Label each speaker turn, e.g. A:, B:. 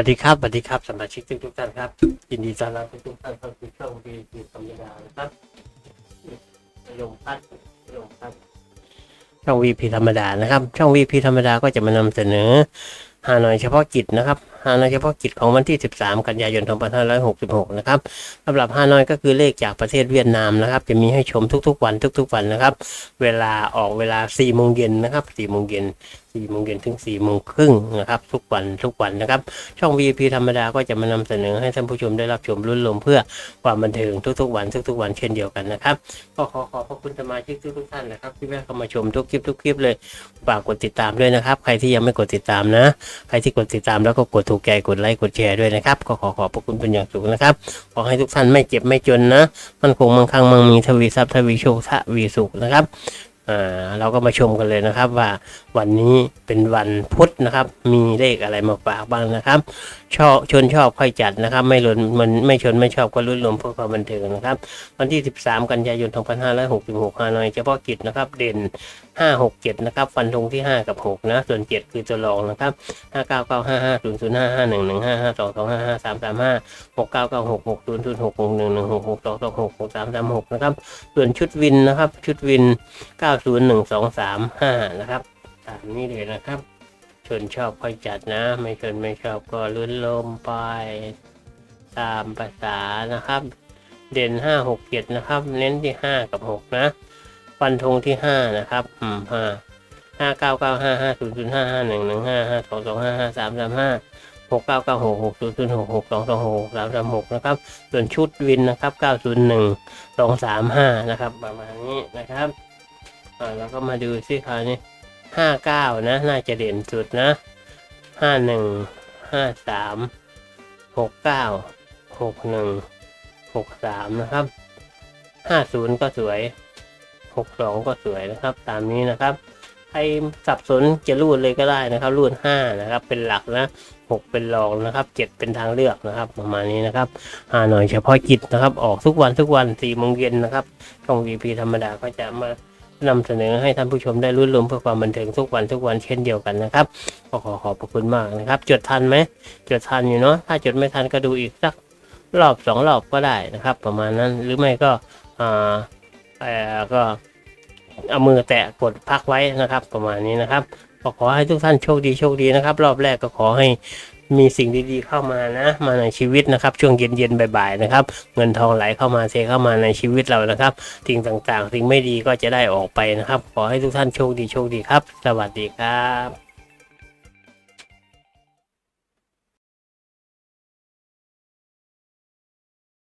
A: วัสดีครับสวัสดีครับสมาชิกทุกทุกท่านครับยินดีต้อนรับทุกท่านเข้าสู่ช่องวีพีธรรมดานะครับลมพัดลมพัดช่องวีพีธรรมดานะครับ ช่องวีพีธรรมดาก็จะมานำเสนอฮานอยเฉพาะกิจนะครับฮานอยเฉพาะกิจของวันที่ 13 กันยายน 2566 นะครับสำหรับฮานอยก็คือเลขจากประเทศเวียดนามนะครับ จะมีให้ชมทุกๆวันทุกๆวันนะครับ เวลาออกเวลา 4 โมงเย็นนะครับ 4 โมงเย็น4โมงเย็นถึง4โมงครึ่งนะครับ ทุกวันทุกวันนะครับ ช่อง VIP ธรรมดาก็จะมานำเสนอให้ท่านผู้ชมได้รับชมรุ่นลมเพื่อความบันเทิงทุกๆวันทุกๆวันเช่นเดียวกันนะครับก็ขอขอบพระคุณสมาชิกทุกๆท่านนะครับ ที่แวะเข้ามาชมทุกคลิปทุกคลิปเลยฝากกดติดตามด้วยนะครับ ใครที่ยังไม่กดติดตามนะ ใครที่กดติดตามแล้วก็กดถูกใจกดไลค์กดแชร์ด้วยนะครับ ก็ขอขอบพระคุณเป็นอย่างสูงนะครับ ขอให้ทุกท่านไม่เจ็บไม่จนนะ มันคงมั่งคั่งมั่งมีทวีทรัพย์ทวีโชคทวีสุขนะครับ อ่าเราก็มาชมกันเลยนะครับว่าวันนี้เป็นวันพุธนะครับ มีเลขอะไรมาฝากบ้างนะครับ ชอบชนชอบค่อยจัดนะครับ ไม่หล่นมันไม่ชนไม่ชอบก็รุ่นลมเพื่อความบันเทิงนะครับ วันที่ 13 กันยายน 2566ฮานอยเฉพาะกิจนะครับ เด่น 567 นะครับ ฟันธงที่ 5 กับ 6 นะ ส่วน 7 คือตัวรองนะครับ 599550055155225533 69966006611662266336 นะครับ ส่วนชุดวินนะครับ ชุดวิน901235นะครับตามนี้เลยนะครับชนชอบค่อยจัดนะ ไม่ชนไม่ชอบก็ลุ้นลมไปตามภาษานะครับ เด่น567นะครับ เน้นที่5กับ6นะฟันธงที่5นะครับอืมห้าห้าเก้าเก้าห้าห้าศูนย์ศูนย์ห้าห้าหนึ่งหนึ่งห้าห้าสองสองห้าห้าสามสามห้าหกเก้าเก้าหกหกศูนย์ศูนย์หกหกสองสองหกสามสามหกนะครับ ส่วนชุดวินนะครับเก้าศูนย์หนึ่งสองสามห้านะครับ ประมาณนี้นะครับ อ่าแล้วก็มาดูซิคราวนี้ห้าเก้านะ น่าจะเด่นสุดนะห้าหนึ่งห้าสามหกเก้าหกหนึ่งหกสามนะครับห้าศูนย์ก็สวยหกสองก็สวยนะครับ ตามนี้นะครับใครสับสนจะรูดเลยก็ได้นะครับ รูดห้านะครับ เป็นหลักนะหกเป็นรองนะครับเจ็ดเป็นทางเลือกนะครับ ประมาณนี้นะครับหาหน่อยเฉพาะกิจนะครับ ออกทุกวันทุกวันสี่โมงเย็นนะครับช่อง VP ธรรมดาก็จะมา นำเสนอให้ท่านผู้ชมได้รุ่นรวมเพื่อความบันเทิงทุกวันทุกวันเช่นเดียวกันนะครับก็ขอขอบพระคุณมากนะครับ จดทันไหมจดทันอยู่เนาะถ้าจดไม่ทันก็ดูอีกสักรอบสองรอบก็ได้นะครับ ประมาณนั้นหรือไม่ก็อ่าเอ่ก็เอามือแตะกดพักไว้นะครับ ประมาณนี้นะครับก็ขอให้ทุกท่านโชคดีโชคดีนะครับ รอบแรกก็ขอให้ มีสิ่งดีๆเข้ามานะ มาในชีวิตนะครับ ช่วงเย็นๆบ่ายๆนะครับ เงินทองไหลเข้ามาเทเข้ามาในชีวิตเรานะครับสิ่งต่างๆสิ่งไม่ดีก็จะได้ออกไปนะครับ ขอให้ทุกท่านโชคดีโชคดีครับ สวัสดีครับ